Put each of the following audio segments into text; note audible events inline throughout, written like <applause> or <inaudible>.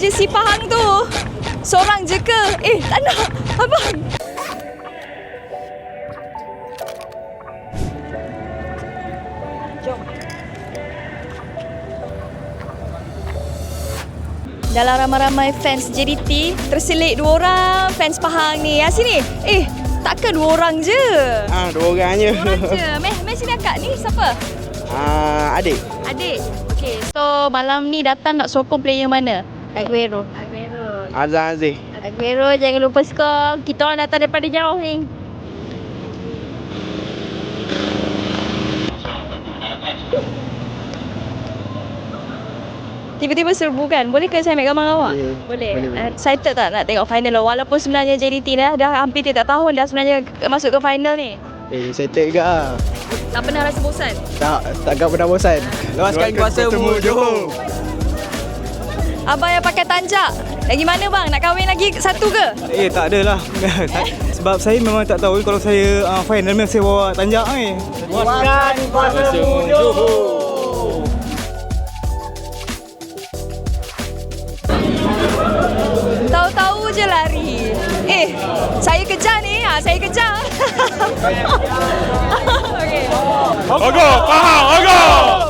je si Pahang tu? Seorang je ke? Eh, tak nak. Abang. Jom. Dalam ramai-ramai fans JDT, terselit dua orang fans Pahang ni. Ya, sini. Eh, takkan dua orang je? Ah, dua orang je. Dua orang je. <laughs> Meh, meh sini akak ni siapa? Ah, adik. Adik. Okay, so malam ni datang nak sokong player mana? Aguero. Aguero. Azan Aziz. Aguero jangan lupa skor. Kita orang datang daripada jauh ni. Tiba-tiba serbu kan? Boleh ke saya ambil gambar awak? Boleh. Boleh. Boleh, boleh. Uh, excited tak nak tengok final lo? Walaupun sebenarnya JDT dah, dah hampir tiap tahun dah sebenarnya masuk ke final ni. Eh, settle juga ah. Tak pernah rasa bosan? Tak, takkan pernah bosan. Luaskan kuasamu, Johor. Abang yang pakai tanjak. Lagi mana bang? Nak kahwin lagi satu ke? Eh, tak adalah. <laughs> Sebab saya memang tak tahu kalau saya uh, final memang saya bawa tanjak ni. Luaskan kuasamu, Johor. Tahu-tahu je lari. Eh, saya kejar ni. Ha, saya kejar. <laughs> okay. Ogo, faham, ogo.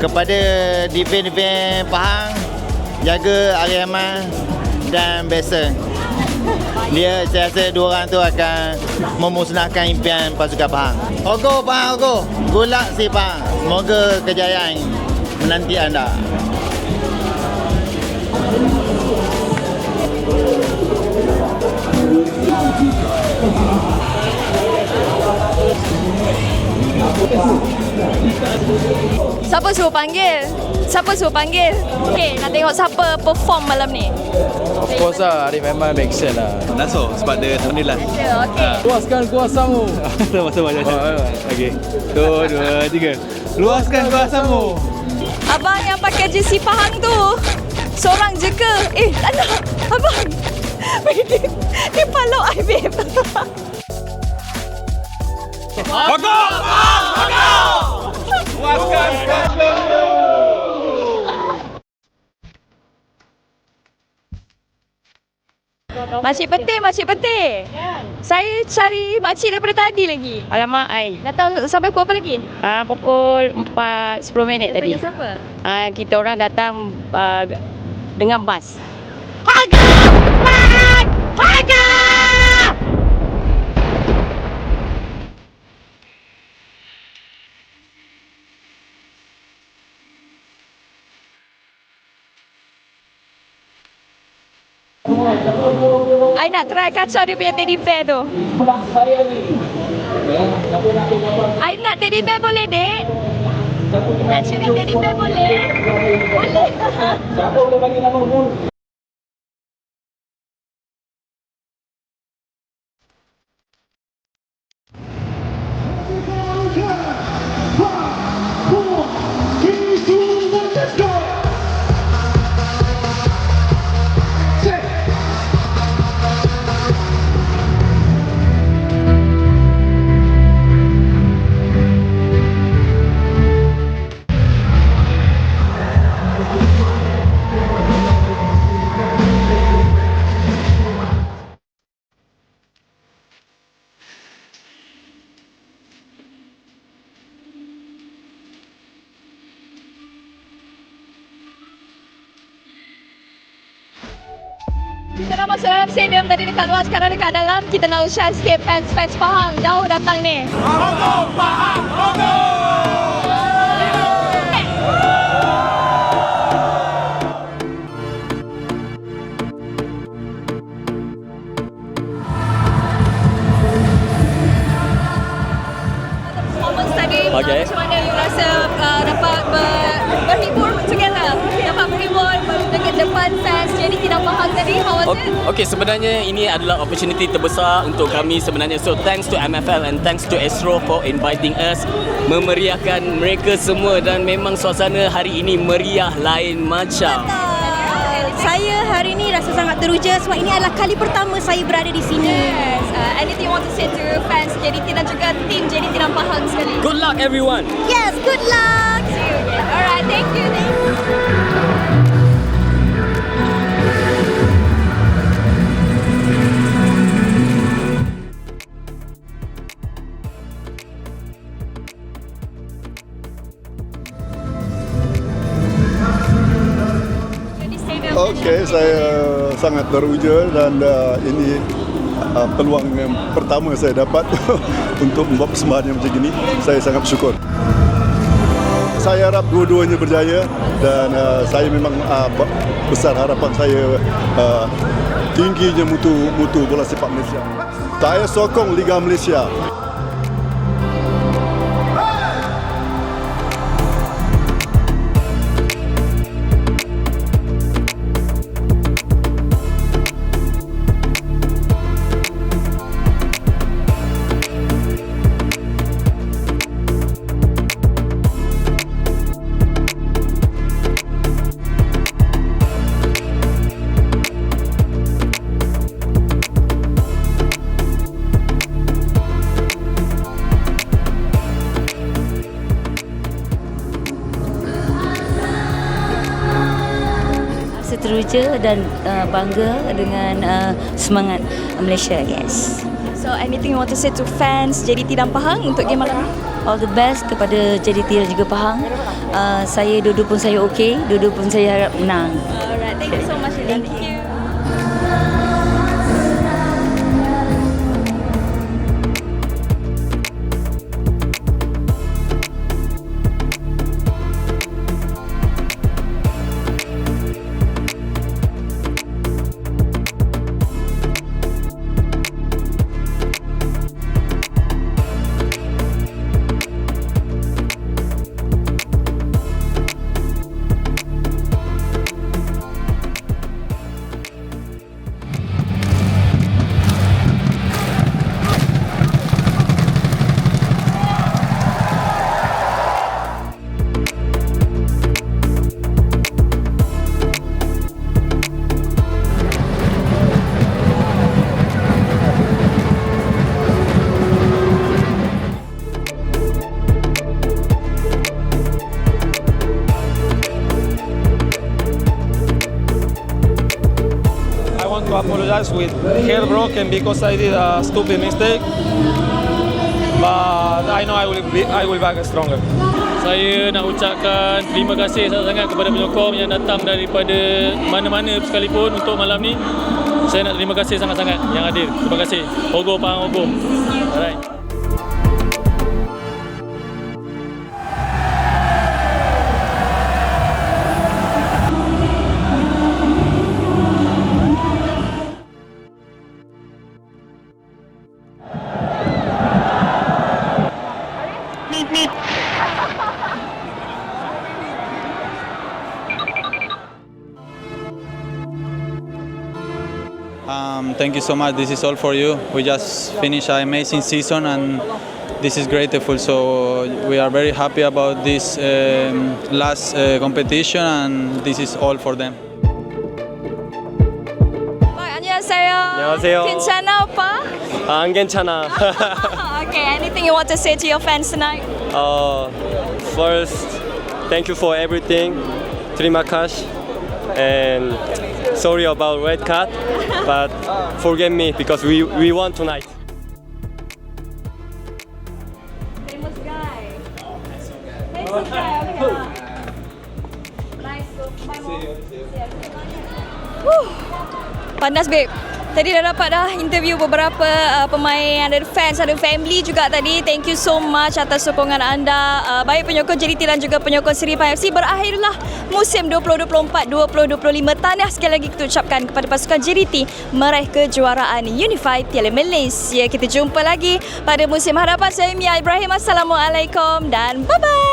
kepada defend-defend Pahang jaga Ariaman dan Besa. Dia saya rasa dua orang tu akan memusnahkan impian pasukan Pahang. Ogo Pahang Ogo. Luck si Pahang. Semoga kejayaan menanti anda Siapa suruh panggil? Siapa suruh panggil? Okay, nak tengok siapa perform malam ni. Of course lah, Arif memang make sense lah. Nasor sebab dia tahun ni lah Okay. Luaskan kuasamu. <laughs> Sama-sama je. Okey. Tu, dua, tiga. Luaskan kuasamu. Abang yang pakai jersey Pahang tu, seorang je ke? Eh, tak nak. Abang. Dia, dia palau I, babe. Ogo, faham, Makcik Peti, Makcik Peti. Saya cari makcik daripada tadi lagi. Alamak, ai. Datang sampai pukul apa lagi? Ah, pukul 4 10 minit tadi. Tanya siapa? Ah, kita orang datang ah, dengan bas. I nak try tu. I nak teddy bear boleh, dek? Nak curi teddy bear boleh? Boleh. Kita <laughs> Kenapa saudara FC Biam tadi dekat luar sekarang dekat dalam Kita nak usah sikit fans-fans Pahang Jauh datang ni Rokok Pahang Rondo Okay. Uh, macam mana you rasa uh, dapat ber, berhibur together? Dapat berhibur dengan depan fans faham tadi. How was O- it? Okay, sebenarnya ini adalah opportunity terbesar untuk kami sebenarnya. So thanks to MFL and thanks to Astro for inviting us memeriahkan mereka semua dan memang suasana hari ini meriah lain macam. Saya hari ini rasa sangat teruja sebab ini adalah kali pertama saya berada di sini. Yes. Uh, anything you want to say to fans JDT dan juga tim JDT dan Pahang sekali? Good luck everyone. Yes, good luck. Alright, thank you. Thank you. Saya sangat teruja dan uh, ini uh, peluang yang pertama saya dapat <laughs> untuk membuat persembahan yang macam ini. Saya sangat bersyukur. Saya harap dua-duanya berjaya dan uh, saya memang uh, be- besar harapan saya uh, tingginya mutu mutu bola sepak Malaysia. Saya sokong Liga Malaysia. Teruja dan uh, bangga dengan uh, semangat Malaysia. Yes. So anything you want to say to fans JDT dan Pahang untuk game malam ni? All the best kepada JDT dan juga Pahang. Uh, saya dua-dua pun saya okey, dua-dua pun saya harap menang. Alright, thank you so much. Thank you. Apologize with head broken because I did a stupid mistake. But I know I will be I will back stronger. Saya nak ucapkan terima kasih sangat-sangat kepada penyokong yang datang daripada mana-mana sekalipun untuk malam ni. Saya nak terima kasih sangat-sangat yang hadir. Terima kasih. Ogo Pahang Ogo. Alright. Um, thank you so much. This is all for you. We just finished an amazing season and this is grateful. So we are very happy about this um, last uh, competition and this is all for them. Bye, 안녕하세요. 안녕하세요. 괜찮아, 오빠? 안 괜찮아. <laughs> okay, anything you want to say to your fans tonight? Uh, first, thank you for everything. Terima kasih. And sorry about red card, but forgive me because we, we won tonight. Famous guy. Famous guy. Oh okay. Nice. Bye, Mom. Huh. Panas babe. Tadi dah dapat dah interview beberapa uh, pemain, ada fans, ada family juga tadi. Thank you so much atas sokongan anda. Uh, baik penyokong JDT dan juga penyokong Seri Pahang FC. Berakhirlah musim 2024-2025. Tahniah sekali lagi kita ucapkan kepada pasukan JDT meraih kejuaraan Unified Piala Malaysia. Kita jumpa lagi pada musim hadapan. Saya Mia Ibrahim. Assalamualaikum dan bye-bye.